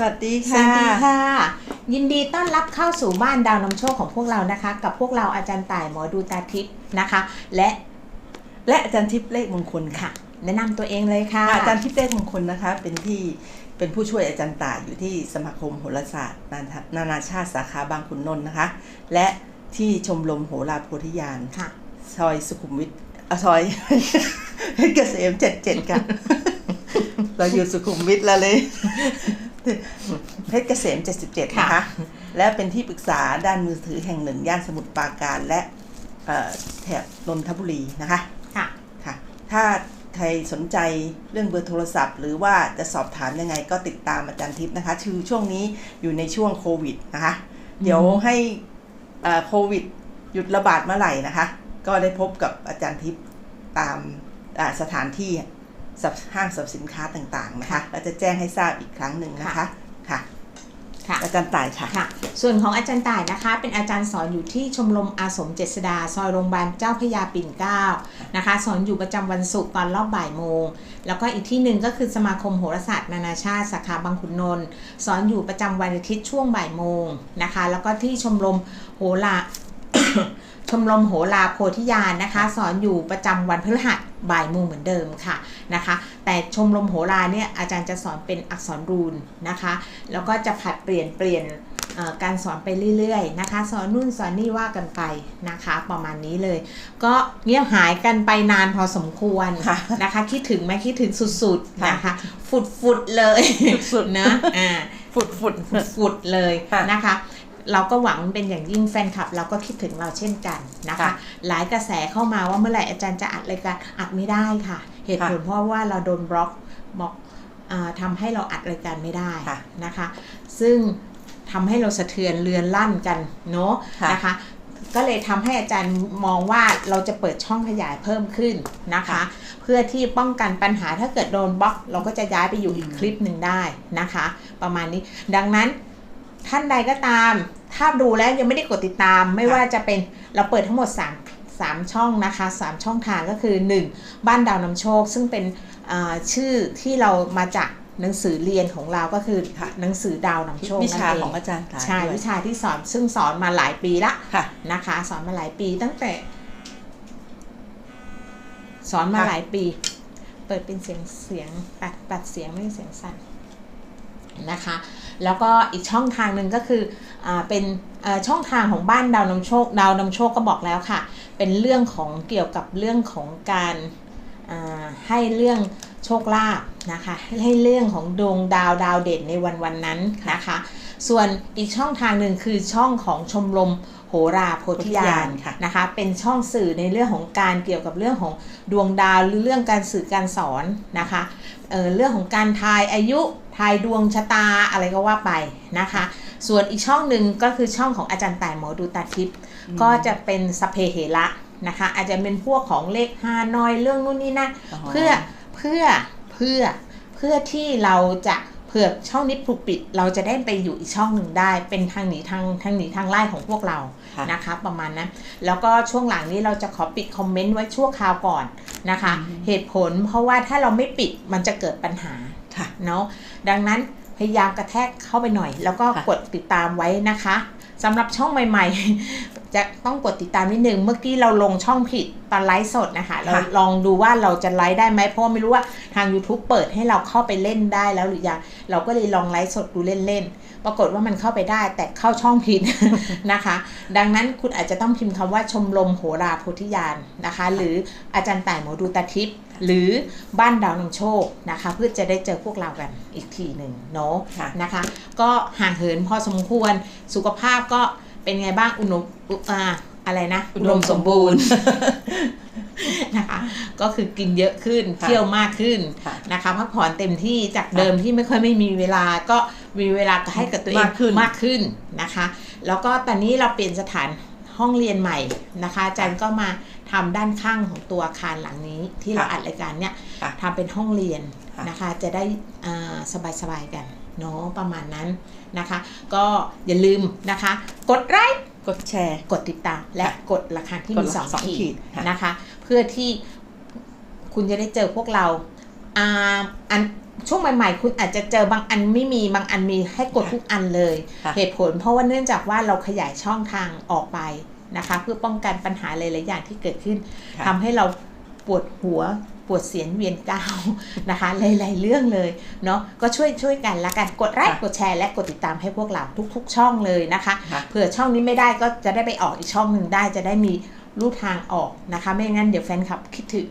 สวัสดีสค่ะวัสดีค่ะ ยินดีต้อนรับเข้าสู่บ้านดาวนำโชคของพวกเรานะคะ กับพวกเราอาจารย์ต่ายหมอดูตาทิพย์นะคะ และและอาจารย์ทิพย์เลขมงคลค่ะค่ะ แนะนำตัวเองเลยค่ะ อาจารย์ทิพย์เลขมงคลนะคะ เป็นที่เป็นผู้ช่วยอาจารย์ต่ายอยู่ที่สมาคมโหราศาสตร์นานานานาชาติสาขาบางขุนนนท์นะคะ และที่ชมรมโหราโพธิญาณค่ะ ซอยสุขุมวิทอะซอยเพชรเกษมเจ็ดเจ็ดกันเราอยู่สุขุมวิทแล้วเลย เพชรเกษม 77 นะคะค่ะและเป็นที่ปรึกษาด้านมือถือแห่งหนึ่งย่านสมุทรปราการและเอ่อแถบนนทบุรีนะคะค่ะค่ะ ถ้าใครสนใจเรื่องเบอร์โทรศัพท์ หรือว่าจะสอบถามยังไงก็ติดตามอาจารย์ทิพย์นะคะคือช่วงนี้อยู่ในช่วงโควิดนะคะ เดี๋ยวให้เอ่อโควิดหยุดระบาดเมื่อไหร่นะคะ ก็ได้พบกับอาจารย์ทิพย์ตามอ่าสถานที่สับ ห้างสรรพสินค้าต่างๆนะคะค่ะแล้วจะแจ้งให้ทราบอีกครั้งหนึ่งนะคะค่ะค่ะอาจารย์ต่ายค่ะค่ะ ส่วนของอาจารย์ต่ายนะคะ เป็นอาจารย์สอนอยู่ที่ชมรมอาสมเจษดา ซอยโรงพยาบาลเจ้าพระยาปิ่นเกล้านะคะ สอนอยู่ประจำวันศุกร์ตอนรอบบ่ายโมง แล้วก็อีกที่หนึ่งก็คือสมาคมโหราศาสตร์นานาชาติสาขาบางขุนนนท์สอนอยู่ประจำวันอาทิตย์ช่วงบ่ายโมงนะคะ แล้วก็ที่ชมรมโหราชมรมโหราโพธิญาณนะคะ สอนอยู่ประจำวันพฤหัส บ่ายโมงเหมือนเดิมค่ะนะคะ แต่ชมรมโหราเนี่ยอาจารย์จะสอนเป็นอักษรรูนนะคะ แล้วก็จะผัดเปลี่ยนเปลี่ยนเอ่อการสอนไปเรื่อยๆนะคะ สอนนู่นสอนนี่ว่ากันไปนะคะ ประมาณนี้เลย ก็เงียบหายกันไปนานพอสมควรค่ะนะคะ คิดถึงไหมคิดถึงสุดๆค่ะนะคะ ฟุดๆเลย สุดๆนะอ่า ฟุดฟุดฟุดเลยค่ะนะคะ เราก็หวังเป็นอย่างยิ่งแฟนคลับ เราก็คิดถึงเราเช่นกันนะคะค่ะหลายกระแสเข้ามาว่าเมื่อไหร่อาจารย์จะอัดรายการอัดไม่ได้ค่ะ เหตุผลเพราะว่าเราโดนบล็อกบอกอาทำให้เราอัดรายการไม่ได้ค่ะนะคะ ซึ่งทำให้เราสะเทือนเรือนลั่นกันเนาะค่ะนะคะก็เลยทำให้อาจารย์มองว่าเราจะเปิดช่องขยายเพิ่มขึ้นนะคะค่ะเพื่อที่ป้องกันปัญหาถ้าเกิดโดนบล็อก เราก็จะย้ายไปอยู่อีกคลิปหนึ่งได้นะคะ ประมาณนี้ดังนั้นท่านใดก็ตาม ถ้าดูแล้วยังไม่ได้กดติดตามไม่ค่ะว่าจะเป็นเราเปิดทั้งหมด 3 3 ช่องนะคะ 3 ช่องทางก็คือ 1 บ้านดาวนำโชค ซึ่งเป็นอ่าชื่อที่เรามาจากหนังสือเรียนของเราก็คือค่ะหนังสือดาวนำโชควินั่นชาเองของอาจารย์ต่ายใช่ด้วยวิชาที่สอนซึ่งสอนมาหลายปีละค่ะนะคะ สอนมาหลายปีตั้งแต่ สอนมาค่ะหลายปี เปิดเป็นเสียงเสียงตัดตัดเสียงไม่ใช่เสียงสั่น นะคะ แล้วก็อีกช่องทางหนึ่งก็คืออเป็นช่องทางของบ้านดาวนำโชค ดาวนำโชคก็บอกแล้วค่ะ เป็นเรื่องของเกี่ยวกับเรื่องของการให้เรื่องโชคลาภนะคะให้เรื่องของดวงดาวดาวเด่นในวันวันนั้นนะคะ ส่วนอีกช่องทางหนึ่งคือช่องของชมรมโหราโพธิญาณโพธิญาณค่ะนะคะเป็นช่องสื่อในเรื่องของการเกี่ยวกับเรื่องของดวงดาวหรือเรื่องการสื่อการสอนนะคะเเรื่องของการทายอายุ ทายดวงชะตาอะไรก็ว่าไปนะคะ ส่วนอีกช่องหนึ่งก็คือช่องของอาจารย์ต่ายหมอดูตาทิพย์ก็จะเป็นสพเพเหระนะคะ อาจจะเป็นพวกของเลขฮานอยเรื่องนู่นนี่นั่นอ๋อเพื่อเพื่อเพื่อเพื่อที่เราจะเผื่อช่องนี้ปลุกปิดเราจะได้ไปอยู่อีกช่องหนึ่งได้ เป็นทางหนีทางทางหนีทางไล่ของพวกเราค่ะนะคะ ประมาณนั้นแล้วก็ช่วงหลังนี้เราจะขอปิดคอมเมนต์ไว้ชั่วคราวก่อนนะคะ เหตุผลเพราะว่าถ้าเราไม่ปิดมันจะเกิดปัญหา ค่ะเนาะดังนั้นพยายามกระแทกเข้าไปหน่อย แล้วก็ค่ะกดติดตามไว้นะคะสำหรับช่องใหม่ ๆ จะต้องกดติดตามนิดนึงเมื่อกี้เราลงช่องผิดตอนไลฟ์สดนะคะเราค่ะลองดูว่าเราจะไลฟ์ได้ไหมเพราะว่าไม่รู้ว่าทาง YouTube เปิดให้เราเข้าไปเล่นได้แล้วหรือยังเราก็เลยลองไลฟ์สดดูเล่นๆปรากฏว่ามันเข้าไปได้แต่เข้าช่องผิดนะคะ ดังนั้นคุณอาจจะต้องพิมพ์คำว่าชมรมโหราโพธิญาณนะคะ หรืออาจารย์ต่ายหมอดูตาทิพย์ หรือบ้านดาวนำโชคนะคะเพื่อจะได้เจอพวกเรากันอีกทีหนึ่งเนาะค่ะนะคะ ก็ห่างเหินพอสมควรสุขภาพก็เป็นไงบ้างอุณมอุอ่าอะไรนะอุดมสมบูรณ์นะคะก็คือกินเยอะขึ้นค่ะเที่ยวมากขึ้นค่ะนะคะพักผ่อนเต็มที่จากเดิมที่ไม่ค่อยไม่มีเวลาก็มีเวลาให้กับตัวเองมากขึ้นมากขึ้นนะคะ แล้วก็ตอนนี้เราเปลี่ยนสถาน ห้องเรียนใหม่นะคะอาจารย์ก็มาทำด้านข้างของตัวอาคารหลังนี้ ที่เราค่ะอัดรายการเนี่ยค่ะทำเป็นห้องเรียนค่ะนะคะ จะได้อ่าสบายๆกันเนาะประมาณนั้นนะคะ ก็อย่าลืมนะคะ กดไลค์กดแชร์ กดติดตาม และค่ะกดราคาที่กดมีละสองสองขีขีดดค่ะนะคะ เพื่อที่คุณจะได้เจอพวกเราอ่าอัน ช่วงใหม่ๆ คุณอาจจะเจอบางอันไม่มีบางอันมีให้กดทุกอันเลยค่ะเหตุผลเพราะว่าเนื่องจากว่าเราขยายช่องทางออกไปนะคะ เพื่อป้องกันปัญหาหลายๆอย่างที่เกิดขึ้นค่ะทำให้เราปวดหัวปวดเสียนเวียนก้าวนะคะหลายๆเรื่องเลยเนาะก็ช่วยช่วยกันละกันกดไลค์ค่ะกดแชร์และกดติดตามให้พวกเราทุก ๆ ช่องเลยนะคะค่ะเผื่อช่องนี้ไม่ได้ก็จะได้ไปออกอีกช่องหนึ่งได้จะได้มี รูทางออกนะคะ ไม่งั้นเดี๋ยวแฟนคลับคิดถึง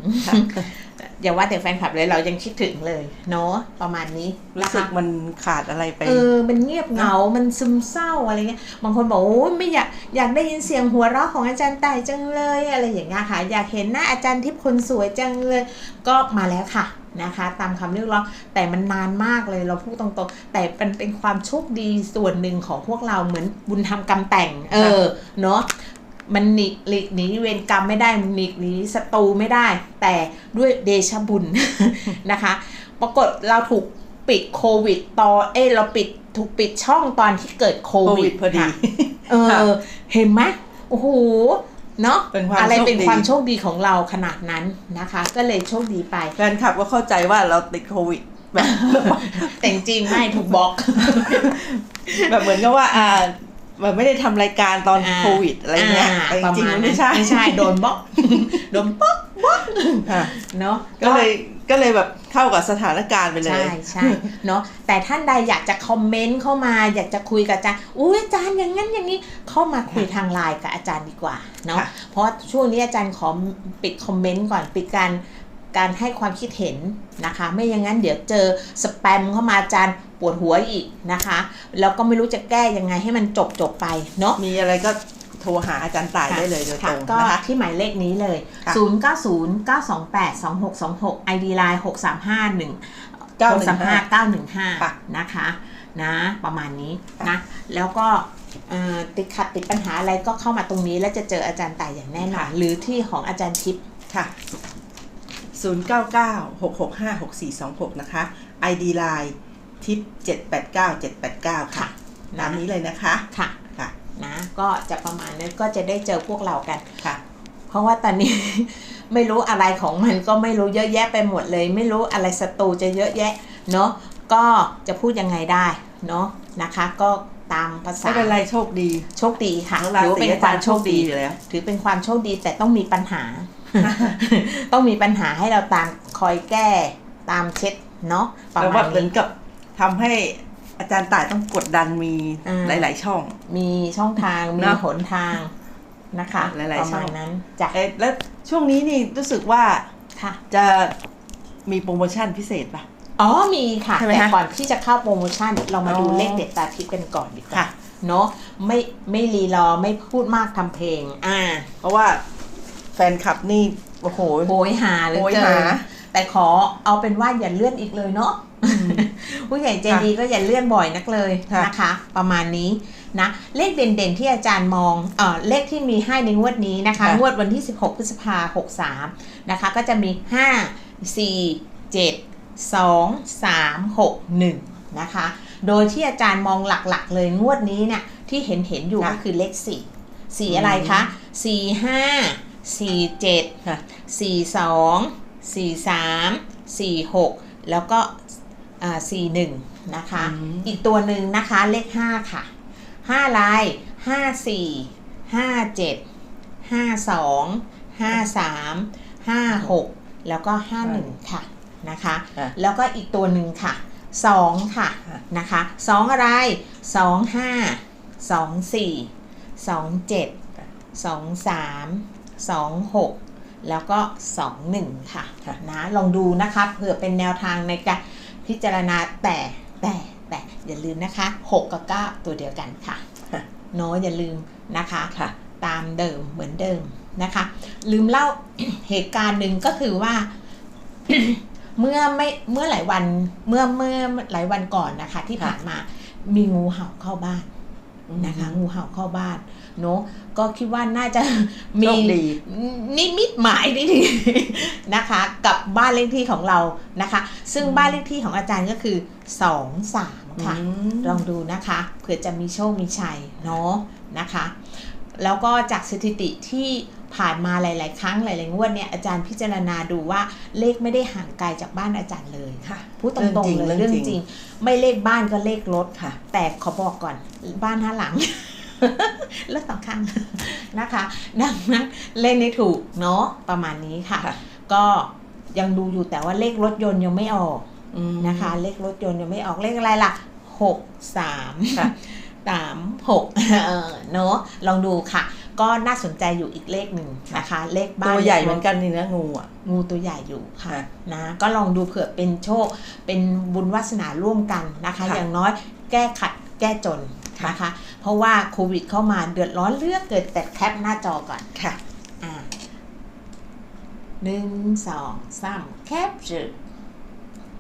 อย่าว่าแต่แฟนคลับเลยเรายังคิดถึงเลยเนาะประมาณนี้รู้นะสึคะกมันขาดอะไรไปเออมันเงียบเหงา มันซึมเศร้าอะไรเงี้ยบางคนบอกโอ้ยไม่อยากอยากได้ยินเสียงหัวเราะของอาจารย์ต่ายจังเลยอะไรอย่างเงี้ยค่ะอยากเห็นหน้าอาจารย์ทิพย์คนสวยจังเลย ก็มาแล้วค่ะนะคะ ตามคำเรียกร้องแต่มันนานมากเลยเราพูดตรงๆ แต่เป็นเป็นความโชคดีส่วนหนึ่งของพวกเราเหมือนบุญทำกรรมแต่ง เออเนาะ มันหนีหลีกหนีเวรกรรมไม่ได้มันหลีกหนีศัตรูไม่ได้ แต่ด้วยเดชะบุญนะคะ ปรากฏเราถูกปิดโควิดตอนเอ้ยเราปิดถูกปิดช่องตอนที่เกิดโคโควิวิดดพอดีค่ะเอค่ะอเห็นไหมโอ้โหเนาะเป็นความอะไรเป็นโชคดีความโชคดีของเราขนาดนั้นนะคะ ก็เลยโชคดีไปแฟนคลับก็เข้าใจว่าเราติดโควิดแบบแต่จริงๆไม่ถูกบล็อก แบบเหมือนกับว่าอ่า แบบไม่ได้ทำรายการตอนอ่าโควิดอะไรเงี้ยอ่าแต่จประริงมาณๆมันนั้ไม่นใช่ไม่ใช่โดนบล็อกโดนบล็อกบล็อกค่ะเนาะก็เลยก็เลยแบบเข้ากับสถานการณ์ไปเลย ใช่ใช่เนาะแต่ท่านใดอยากจะคอมเมนต์เข้ามา อยากจะคุยกับอาจารย์อุ้ยอาจารย์อย่างนั้นอย่างนี้เข้ามาคุยทางไลน์กับอาจารย์ดีกว่าเนาะค่ะเพราะช่วงนี้อาจารย์ขอปิดคอมเมนต์ก่อนปิดการ การให้ความคิดเห็นนะคะ ไม่อย่างนั้นเดี๋ยวเจอสแปมเข้ามาอาจารย์ปวดหัวอีกนะคะแล้วก็ไม่รู้จะแก้ยังไงให้มันจบจบๆไปเนาะมีอะไรก็โทรหาอาจารย์ต่ายได้เลยโดยตค่ะรงก็นะคะที่หมายเลขนี้เลยค่ะ0 9 0 9 2 8 2 6 2 6 ID Line 6 3 5 1 6 3 5 9 1ค่ะ5นะคะนะประมาณนี้นะแล้วก็เอ่อติดขัดติดปัญหาอะไรก็เข้ามาตรงนี้ แล้วจะเจออาจารย์ต่ายอย่างแน่นอนค่ะหรือที่ของอาจารย์ทิพย์ค่ะ 0 9 9 6 6 5 6 4 2 6 นะคะ ID Line ทิป789 789 ค่ะตามนี้เลยนะคะค่ะค่ะนะก็จะประมาณนั้นก็จะได้เจอพวกเรากันค่ะ เพราะว่าตอนนี้ ไม่รู้อะไรของมันก็ไม่รู้เยอะแยะไปหมดเลย ไม่รู้อะไรศัตรูจะเยอะแยะ เนาะก็จะพูดยังไงได้เนาะนะคะ ก็ ตามภาษาไม่เป็นไรโชคดี โชคดีค่ะแล้วราถือว่าศีเป็นอาคจารวามย์โชโชคคดีดีอยู่แล้วถือเป็นความโชคดีแต่ต้องมีปัญหา ต้องมีปัญหาให้เราตามคอยแก้ตามเช็ดเนาะประแล้วมาว่าณเหมือนนี้กับทำให้อาจารย์ต่ายต้องกดดันมีอ่าหลาย ๆ ช่อง มีช่องทางมีเนอะหนทางนะคะหลายๆประมาณช่องนั้นจ้ะเอ๊ะแล้วช่วงนี้นี่รู้สึกว่าค่ะจะมีโปรโมชั่นพิเศษป่ะ อ๋อมีค่ะใช่ไหมแต่คะก่อนที่จะเข้าโปรโมชั่นเรามาดูอ๋อเลขเด็ดตาทิพย์กันก่อนดีกว่าค่ะเนาะไม่ไม่รีรอไม่พูดมากทำเพลง อ่า เพราะว่าแฟนคลับนี่โอ้โหโหยหาเหลยโหยเกิหานแต่ขอเอาเป็นว่าอย่าเลื่อนอีกเลยเนาะผู้ใหญ่ใจดีก็อย่าเลื่อนบ่อยนักเลยค่ะนะคะ ประมาณนี้นะเลขเด่นๆที่อาจารย์มองเอ่อเลขที่มีให้ในงวดนี้นะคะค่ะงวดวันที่ 16 พฤษภา63นะคะ ก็จะมี 5 4 7 2 3 6 1 นะคะ โดยที่อาจารย์มองหลักๆ เลยงวดนี้เนี่ยที่เห็นเห็นๆอยู่ค่ะก็คือเลข4สีอะไรคะ4 5 4 7ค่ะสี่สองสี่สามสี่หกแล้วก็สี่หนึ่งนะคะอืมอีกตัวหนึ่งนะคะเลขห้าค่ะห้าลายห้าสี่ห้าเจ็ดห้าสองห้าสามห้าหกแล้วก็ห้าหนึ่งค่ะ นะคะค่ะแล้วก็อีกตัวหนึ่งค่ะสองค่ะค่ะนะคะสองอะไรสองห้าสองสี่สองเจ็ดสองสามสองหกแล้วก็21ค่ะค่ะนะลองดูนะคะเผื่อเป็นแนวทางในการพิจารณาแต่แต่แต่อย่าลืมนะคะ6กับ9ตัวเดียวกันค่ะค่ะเน้อยอย่าลืมนะคะค่ะ ตามเดิมเหมือนเดิมนะคะ ลืมเล่าเหตุการณ์หนึ่งก็คือว่า เมื่อไม่เมื่อหลายวันเมื่อเมื่อหลายวันก่อนนะคะ ที่ผ่านมามีงูเห่าเข้าบ้านนะคะงูเห่าเข้าบ้านเนาะก็คิดว่าน่าจะมีโชคดีนิมิตหมายที่ดีนะคะ กับบ้านเลขที่ของเรานะคะ ซึ่งบ้านเลขที่ของอาจารย์ก็คือ2 3ค่ะอืมลองดูนะคะเผื่อจะมีโชคมีชัยเนาะนะคะ แล้วก็จากสถิติที่ ผ่านมาหลาย ๆ ครั้งหลายๆงวดเนี่ยอาจารย์พิจารณาดูว่าเลขไม่ได้ห่างไกลจากบ้านอาจารย์เลยค่ะพูดตรงๆเลยเรื่เรื่อองงจริงจริง ไม่เลขบ้านก็เลขรถค่ะ แต่ขอบอกก่อนบ้านห้าหลังเลือกสองครั้งนะคะ ดังนั้นเล่นให้ถูกเนาะประมาณนี้ค่ะค่ะ ก็ยังดูอยู่แต่ว่าเลขรถยนต์ยังไม่ออกอืมนะคะ เลขรถยนต์ยังไม่ออกเลขอะไรล่ะหกสามค่ะสามหกเออเนาะลองดูค่ะ ก็น่าสนใจอยู่อีกเลขหนึ่งนะคะ เลขบ้านตัวใหญ่ลขรถเหมือนกันนี่นะงูอะงูตัวใหญ่อยู่ค่ะค่ะนะก็ลองดูเผื่อเป็นโชค เป็นบุญวาสนาร่วมกันนะคะค่ะอย่างน้อยแก้ขัดแก้จนค่ะนะคะ เพราะว่าโควิดเข้ามาเดือดร้อนเลือกเกิดแต่แคปหน้าจอก่อนค่ะอ่าหนึ่งสองสามแคปเจอ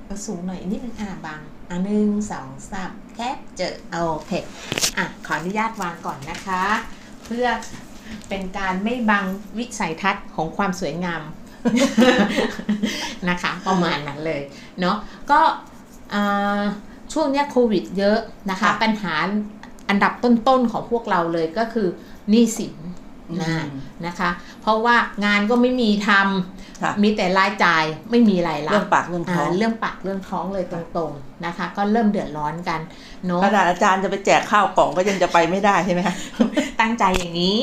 ก็สูงหน่อยนิดนึงอ่าบางอ่าหนึ่งสองสามแคปเจอโอเคอะขออนุญาตวางก่อนนะคะ เพื่อเป็นการไม่บังวิสัยทัศน์ของความสวยงาม นะคะ ประมาณนั้นเลย เนาะก็อ่าช่วงเนี้ยโควิดเยอะนะคะค่ะปัญหาอันดับต้นๆของพวกเราเลยก็คือหนี้สินนะอืมนะคะ เพราะว่างานก็ไม่มีทค่ะำ มีแต่รายจ่ายไม่มีรายรัเรื่บองปากเรื่องท้องาเรื่องปากเรื่องท้องเลยตรงๆนะคะ ก็เริ่มเดือดร้อนกันเนาะขนาดอาจารย์จะไปแจกข้าวกล่องก็ยังจะไปไม่ได้ใช่ไหมคะตั้งใจอย่างนี้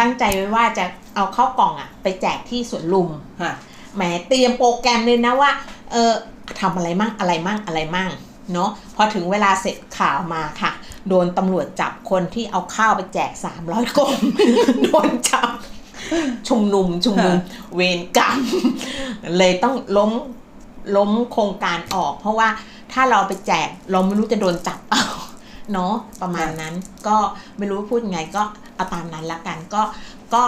ตั้งใจไว้ว่าจะเอาเข้าวกล่องอะไปแจกที่สวนลุมค่ะแหมเตรียมโปรแกรมเลยนะว่า เออทำอะไรมั่งอะไรมั่งอะไรมั่งเนาะพอถึงเวลาเสร็จข่าวมาค่ะ โดนตำรวจจับคนที่เอาข้าวไปแจก 300กล่องโดนจับ ชุมนุมชุมนุมเวรกรรม เลยต้องล้มล้มโครงการออก เพราะว่าถ้าเราไปแจกเราไม่รู้จะโดนจับเอาเนาะประมาณนั้นก็ไม่รู้พูดยังไงก็เอาตามนั้นละกันก็ก็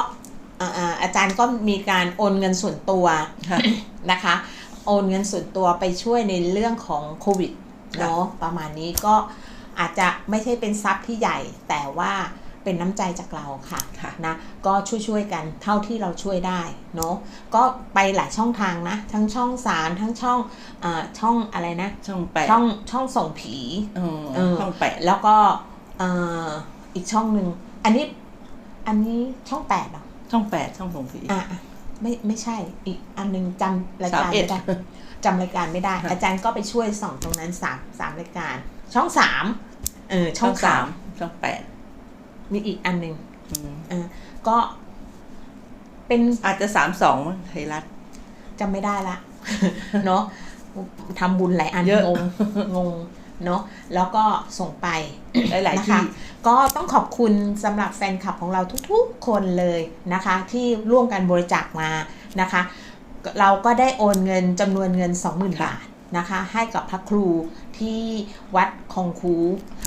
เอ่อเอ่ออาจารย์ก็มีการโอนเงินส่วนตัวค่ะนะคะ โอนเงินส่วนตัวไปช่วยในเรื่องของโควิดค่ะเนาะประมาณนี้ก็อาจจะไม่ใช่เป็นทรัพย์ที่ใหญ่แต่ว่า เป็นน้ำใจจากเราค่ะค่ะนะก็ช่วยๆกันเท่าที่เราช่วยได้เนาะก็ไปหลายช่องทางนะ ทั้งช่องสารทั้งช่องเออช่องอะไรนะ ช่องแปดช่องช่องส่งผีเออเออช่องแปดแล้วก็เอ่ออีกช่องหนึ่งอันนี้อันนี้ช่องแปดเหรอช่องแปดช่องส่งผีอะอะไม่ไม่ใช่อีกอันหนึงจำรายการสามเอ็ดไม่ได้จำรายการไม่ได้ค่ะอาจารย์ก็ไปช่วยส่องตรงนั้นสามสามรายการ ช่องสามเออช่องสามช่องแปด มีอีกอันหนึ่งอืมเออก็เป็นอาจจะสามสองไทยรัฐจำไม่ได้ละ เนาะทำบุญหลายอันเยอะงงงงเนาะแล้วก็ส่งไปหลายนะๆที่คะก็ต้องขอบคุณสำหรับแฟนคลับของเราทุกๆคนเลยนะคะ ที่ร่วมกันบริจาคมานะคะ เราก็ได้โอนเงินจำนวนเงิน 20,000 บาทนะคะ ให้กับพระครู ที่วัดคองคู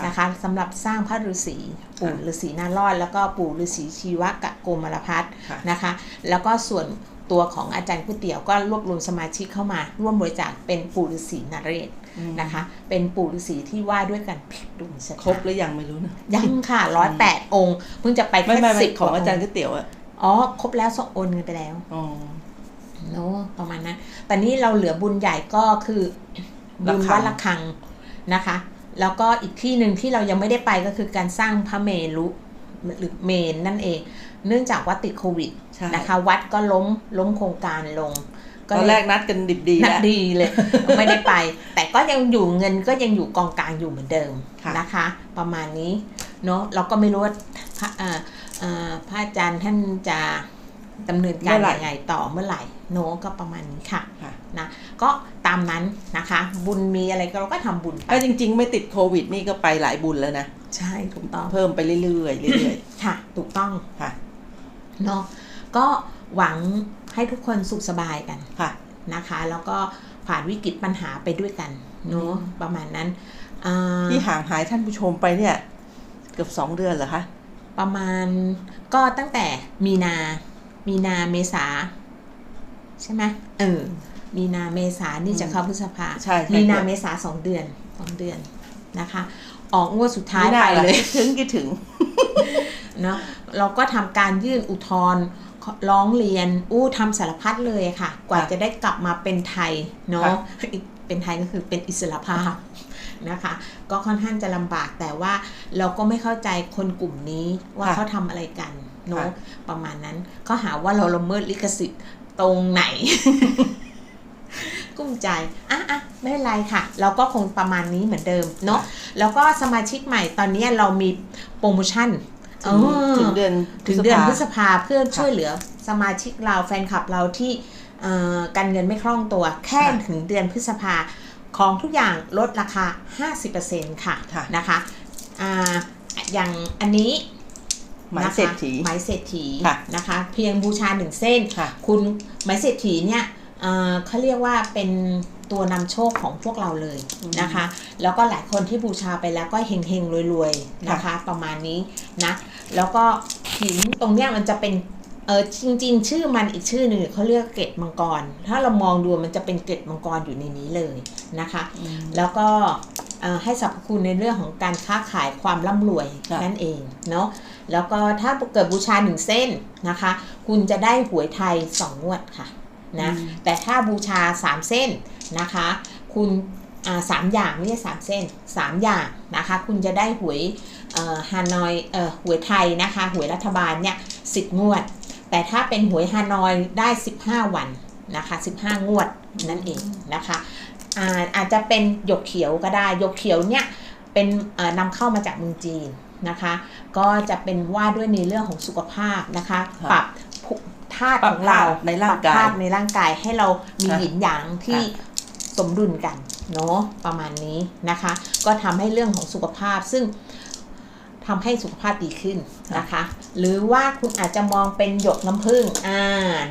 นะคะสำหรับสร้างพระฤาษีปู่ฤาษีนารอด แล้วก็ปู่ฤาษีชีวกะโกมารพัฒน์ค่ะนะคะ แล้วก็ส่วนตัวของอาจารย์ก๋วยเตี๋ยวก็รวบรวมสมาชิกเข้ามา ร่วมบริจาคเป็นปู่ฤาษีนเรศอืมนะคะ เป็นปู่ฤาษีที่ว่าด้วยกันผิดดวงชะตาครบหรือยังไม่รู้นะยังค่ะร้อยแปดองค์เพิ่งจะไปไม่แค่ไม่ไม่สิบของอาจารย์กว่ก๋วยเตี๋ยวอะอ๋อครบแล้วส่งโอนเงินไปแล้วอ๋อเนาะประมาณนั้นแต่นี่เราเหลือบุญใหญ่ก็คือ บุญระฆังวัดละคังนะคะ แล้วก็อีกที่หนึ่งที่เรายังไม่ได้ไปก็คือการสร้างพระเมรุหรือเมนนั่นเอง เนื่องจากว่าติดโควิดใช่นะคะ วัดก็ล้มล้มโครงการลงตอนแรกนัดกันดิบดีนักแล้วดีเลย ไม่ได้ไป แต่ก็ยังอยู่เงินก็ยังอยู่กองกลางอยู่เหมือนเดิมค่ะนะคะ ประมาณนี้เนาะเราก็ไม่รู้ว่าพระเอ่อเอ่อพระอาจารย์ท่านจะ ดำเนินการยังไงต่อเมื่อไหร่เนาะก็ประมาณนี้ค่ะค่ะนะก็ตามนั้นนะคะ บุญมีอะไรก็เราก็ทำบุญไปถ้าจริง ๆ ไม่ติดโควิดนี่ก็ไปหลายบุญแล้วนะ ใช่ถูกต้องเพิ่มไปเรื่อยๆเรื่อยค่ะ ถูกต้องๆค่ะเนาะก็หวังให้ทุกคนสุขสบายกันค่ะนะคะ แล้วก็ผ่านวิกฤตปัญหาไปด้วยกันเนาะประมาณนั้นอ่าที่ห่างหายท่านผู้ชมไปเนี่ย เกือบสองเดือนเหรอคะประมาณก็ตั้งแต่มีนา มีนาเมษาใช่ไหมเออ มีนาเมษานี่จะเข้าพฤษภาใช่ใช่มีนาเมษาสองเดือนสองเดือนนะคะ ออกงวดสุดท้ายไม่น่ไปล่ะเลยคิดถึงคิดถึงเนาะเราก็ทำการยื่นอุทธรณ์ร้องเรียนอู้ทำสารพัดเลยค่ะ กว่าค่ะจะได้กลับมาเป็นไทยเนาะค่ะเป็นไทยก็คือเป็นอิสระภาพ นะคะ ก็ค่อนข้างจะลำบากแต่ว่าเราก็ไม่เข้าใจคนกลุ่มนี้ว่าค่ะเขาทำอะไรกันเนาะค่ะประมาณนั้นเขาหาว่าเราละเมิดลิขสิทธิ์ตรงไหน กุ้มใจอะอะไม่เป็นไรค่ะ เราก็คงประมาณนี้เหมือนเดิมเนาะแล้วก็สมาชิกใหม่ตอนนี้เรามีโปรโมชั่นถึงถึงเดือนถึงเดือนพฤษภาภาเพื่อช่วยเหลือสมาชิกเราแฟนคลับเราที่เอ่อการเงินไม่คล่องตัว แค่ค่ะถึงเดือนพฤษภา ของทุกอย่างลดราคา 50%ค่ะค่ะ นะคะอ่าอย่างอันนี้หมายนะคะเศรษฐีไหมเศรษฐีค่ะนะคะ เพียงบูชาหนึ่งเส้นค่ะคุณไหมเศรษฐีเนี่ยเอ่อเขาเรียกว่าเป็นตัวนำโชคของพวกเราเลยอืมนะคะ แล้วก็หลายคนที่บูชาไปแล้วก็เฮงเฮงๆรวยๆนะคะ ประมาณนี้นะ แล้วก็หินตรงเนี้ยมันจะเป็น เออจริง ๆ ชื่อมันอีกชื่อหนึ่งเขาเรียกเกล็ดมังกร ถ้าเรามองดูมันจะเป็นเกล็ดมังกรอยู่ในนี้เลยนะคะ แล้วก็เอ่อให้สรรพคุณในเรื่องของการค้าขายความร่ำรวยค่ะนั่นเองเนาะแล้วก็ถ้าเกิดบูชาหนึ่งเส้นนะคะ คุณจะได้หวยไทย2งวดค่ะนะอืมแต่ถ้าบูชา3เส้นนะคะ คุณอ่าสามอย่างไม่ใช่สามเส้นสามอย่างนะคะ คุณจะได้หวยเอ่อฮานอยเอ่อหวยไทยนะคะ หวยรัฐบาลเนี่ยสิบงวด แต่ถ้าเป็นหวยฮานอยได้ 15 วันนะคะ 15 งวดนั่นเองนะคะอาอาจจะเป็นหยกเขียวก็ได้หยกเขียวเนี่ยเป็นเอ่อนำเข้ามาจากเมืองจีนนะคะ ก็จะเป็นว่าด้วยในเรื่องของสุขภาพนะคะค่ะปรับภูธาตุปรับของเราธาตุในร่างกายปบธาตุในร่างกายให้เรามีค่ะหยินหยางที่ค่ะสมดุลกันเนาะประมาณนี้นะคะ ก็ทำให้เรื่องของสุขภาพซึ่ง ทำให้สุขภาพดีขึ้นนะคะ หรือว่าคุณอาจจะมองเป็นหยกน้ำผึ้งอ่า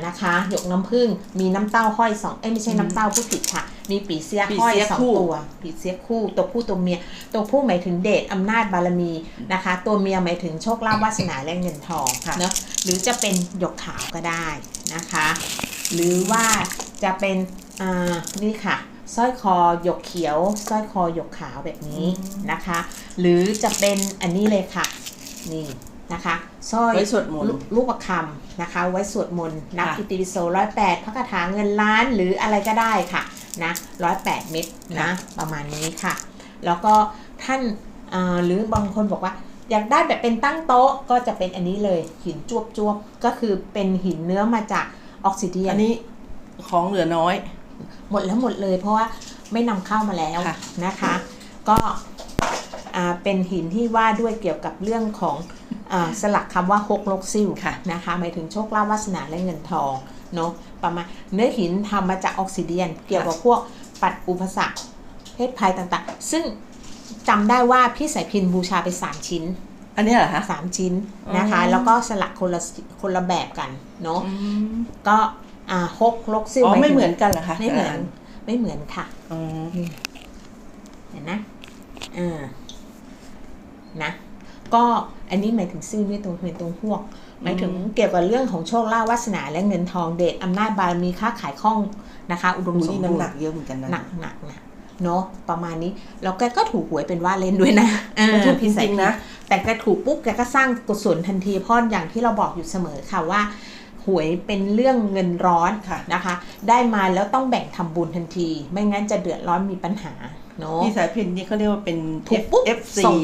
นะคะ หยกน้ำผึ้งมีน้ำเต้าห้อยสองเอ้ยไม่ใช่น้ำเต้าผู้ผิดค่ะ มีปีเสียปีห้อยเสียสองคู่ตัว ปีเสียคู่ตัวผู้ตัวเมีย ตัวผู้หมายถึงเดชอำนาจบารมีนะคะ ตัวเมียหมายถึงโชคลาภวาสนาและเงินทองค่ะเนาะหรือจะเป็นหยกขาวก็ได้นะคะ หรือว่าจะเป็นอ่านี่ค่ะ สร้อยคอหยกเขียวสร้อยคอหยกขาวแบบนี้นะคะ หรือจะเป็นอันนี้เลยค่ะ นี่นะคะสร้อยไว้สวดมนต์ลูกลูกประคำนะคะ ไว้สวดมนต์นับค่ะอิติปิโสร้อยแปดพระคาถาเงินล้านหรืออะไรก็ได้ค่ะนะร้อยแปดเม็ดนะประมาณนี้ค่ะ แล้วก็ท่านอ่าหรือบางคนบอกว่าอยากได้แบบเป็นตั้งโต๊ะก็จะเป็นอันนี้เลยหินจวบจวบๆก็คือเป็นหินเนื้อมาจากออกซิเดียอันนนี้ของเหลือน้อย หมดแล้วหมดเลย เพราะว่าไม่นำเข้ามาแล้วค่ะนะคะ ก็อ่าเป็นหินที่ว่าด้วยเกี่ยวกับเรื่องของอาสลักคำว่าฮกลกซิ่วค่ะนะคะหมายถึงโชคลาภวาสนาและเงินทองเนาะประมาณเนื้อหินทำมาจากออกซิเดียน เกี่ยวกับพวกปัดอุปสรรคเพศภัยต่างๆ ซึ่งจำได้ว่าพี่สายพินบูชาไป3ชิ้น อันนี้เหรอคะ3ชิ้นนะคะอ๋อแล้วก็สลักคนละคนละแบบกันเนาะอืมก็ อ่าฮกลกซิ่วอ๋อหายไม่ถึงเหมือนกันเหรอคะไม่เหมือน ไม่เหมือนค่ะอ๋อเห็นนะอ่านะก็อันนี้หมายถึงซื่อด้วยตรงเป็นตรงพวก หมายถึงเกี่ยวกับเรื่องของโชคลาภวาสนาและเงินทองเดชอำนาจบารมีค้าขายคล่องนะคะ อุดมดูสมนี่บูน้ำรหนัณ์กเยอะเหมือนกันนะหนักหนักนะเนาะประมาณนี้แล้วแกก็ถูกหวยเป็นว่าเล่นด้วยนะเออแล้วถูกจพี่สายริงๆนะ แต่แกถูกปุ๊บแกก็สร้างกุศลทันทีเพราะอย่างที่เราบอกอยู่เสมอค่ะว่าห วยเป็นเรื่องเงินร้อนค่ะนะคะ ได้มาแล้วต้องแบ่งทำบุญทันที ไม่งั้นจะเดือดร้อนมีปัญหาเนาะพี่สายพินนี่เขาเรียกว่าเป็นถูกปุ๊บ FC ส่ง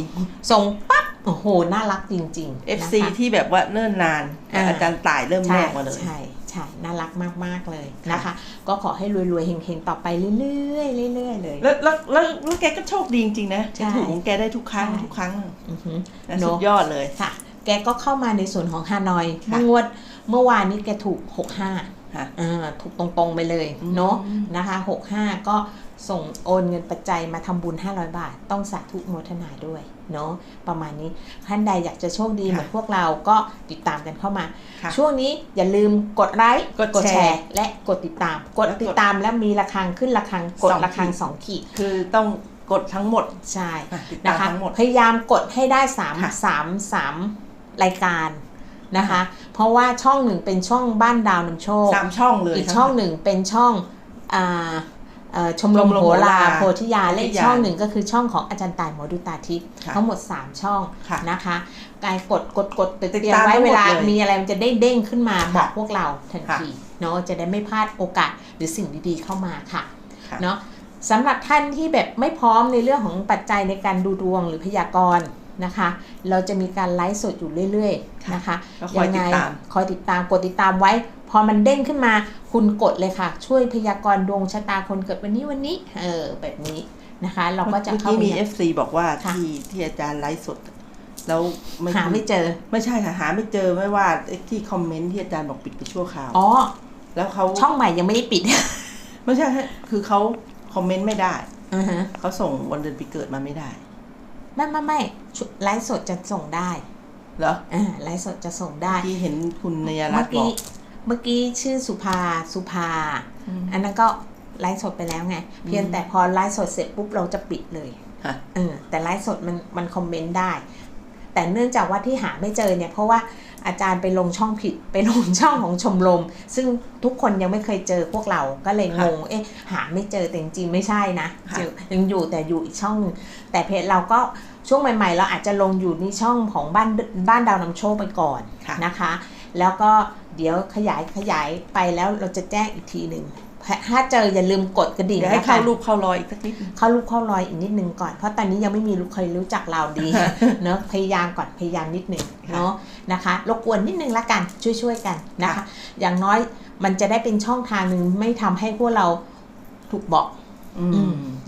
ส่งปั๊บโอ้โห น่ารักจริงๆ FC นะคะที่แบบว่าเนิ่นนานอ่าอาจารย์ต่ายเริ่มแรใช่กมาเลยใช่ใช่น่ารักมากๆเลยนะคะ ก็ขอให้รวยๆเฮงๆ ต่อไปเรื่อยๆเรื่อยๆเลย แล้วแล้วแล้วแล้วแกก็โชคดีจริงๆนะใช่ถูกของแกได้ทุกครั้งใช่ทุกครั้งอือหือนะเนสุอะดยอดเลยค่ะ แกก็เข้ามาในส่วนของฮานอยค่ะเมื่องวดเมื่อวานนี้แกถูก 65ค่ะอ่าถูกตรงๆไปเลยอืมเนาะนะคะ65 ก็ส่งโอนเงินปัจจัยมาทำบุญ 500 บาท ต้องสาธุโมทนาด้วยเนาะประมาณนี้ท่านใดอยากจะโชคดีเหมือนพวกเราก็ติดตามกันเข้ามาค่ะช่วงนี้อย่าลืมกดไลค์กดแชร์ และกดติดตาม กดติดตามแล้วมีระฆังขึ้นระฆังกดสองระฆังขีดสองขีดคือต้องกดทั้งหมดใช่อะติดตานะมคะทั้งหมดพยายามกดให้ได้สามค่ะสามสาม รายการนะคะ เพราะว่าช่องหนึ่งเป็นช่องบ้านดาวนำโชคสามช่องเลยอีกทั้ช่องหนึ่งเป็นช่องอ่าเอ่อชมรมชมรมโหราโหราโพธิญาณและอีกโพธิญาณช่องหนึ่งก็คือช่องของอาจารย์ต่ายหมอดูตาทิพย์ค่ะทั้งหมด 3 ช่องค่ะนะคะการกดกดกดติดติดเตรียมตามไว้ทั้งหมดเวลาเลยมีอะไรมันจะได้เด้งขึ้นมาค่ะบอกพวกเราทันค่ะทีเนาะจะได้ไม่พลาดโอกาสหรือสิ่งดีๆเข้ามาค่ะค่ะเนาะสำหรับท่านที่แบบไม่พร้อมในเรื่องของปัจจัยในการดูดวงหรือพยากรณ์ นะคะ เราจะมีการไลฟ์สดอยู่เรื่อยๆนะคะก็คอยติดตามคอยติดตามกดติดตามไว้ พอมันเด้งขึ้นมาคุณกดเลยค่ะ ช่วยพยากรณ์ดวงชะตาคนเกิดวันนี้วันนี้ เออแบบนี้นะคะ เราก็จะเมื่อเข้ากี้ไปมี FC บอกว่าค่ะที่ที่อาจารย์ไลฟ์สดแล้วไม่หาไม่เจอ ไม่ใช่ค่ะหาไม่เจอไม่ว่าไอ้ที่คอมเมนต์ที่อาจารย์บอกปิดไปชั่วคราวอ๋อแล้วเขาช่องใหม่ยังไม่ได้ปิด ไม่ใช่ฮะคือเขาคอมเมนต์ไม่ได้อือฮะเขาส่งวันเดือนปีเกิดมาไม่ได้ ไม่ไม่ไม่ชุ ไลฟ์สดจะส่งได้เหรออ่าไลฟ์สดจะส่งได้ที่เห็นคุณนยรัเมื่ตอน์บอกี้กเมื่อกี้ชื่อสุภาสุภาอืมอันนั้นก็ไลฟ์สดไปแล้วไง เพียงแต่พอไลฟ์สดเสร็จปุ๊บเราจะปิดเลยฮะเออแต่ไลฟ์สดมันมันคอมเมนต์ได้ แต่เนื่องจากว่าที่หาไม่เจอเนี่ย เพราะว่าอาจารย์ไปลงช่องผิดไปลงช่องของชมรม ซึ่งทุกคนยังไม่เคยเจอพวกเราก็เลยงงเอ๊ะหาไม่เจอแต่จริงๆไม่ใช่นะค่ะเจอยังอยู่แต่อยู่อีกช่องหนึงแต่เพจเราก็ ช่วงใหม่ ๆ เราอาจจะลงอยู่ในช่องของบ้านบ้านดาวนำโชคไปก่อนค่ะนะคะ แล้วก็เดี๋ยวขยายขยายไปแล้วเราจะแจ้งอีกทีหนึ่งถ้าเจออย่าลืมกดกระดิ่งเดี๋ยวให้นะคะเข้ารูปเข้ารอยอีกสักนิดนึงเข้ารูปเข้ารอยอีกนิดนึงก่อนเพราะตอนนี้ยังไม่มีรู้เคยรู้จักเราดีเนอะพยายามก่อนพยายามนิดนึงเนาะนะคะรบกวนนิดนึงละกันช่วยๆกันนะคะค่ะอย่างน้อยมันจะได้เป็นช่องทางหนึ่งไม่ทำให้พวกเราถูกบอกอืม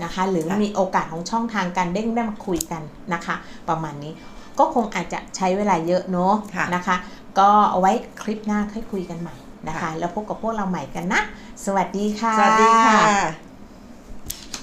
นะคะ หรือค่ะมีโอกาสของช่องทางการเด้งได้มาคุยกันนะคะ ประมาณนี้ก็คงอาจจะใช้เวลาเยอะเนาะค่ะนะคะ ก็เอาไว้คลิปหน้าค่อยคุยกันใหม่นะคะค่ะแล้วพบกับพวกเราใหม่กันนะ สวัสดีค่ะ สวัสดีค่ะ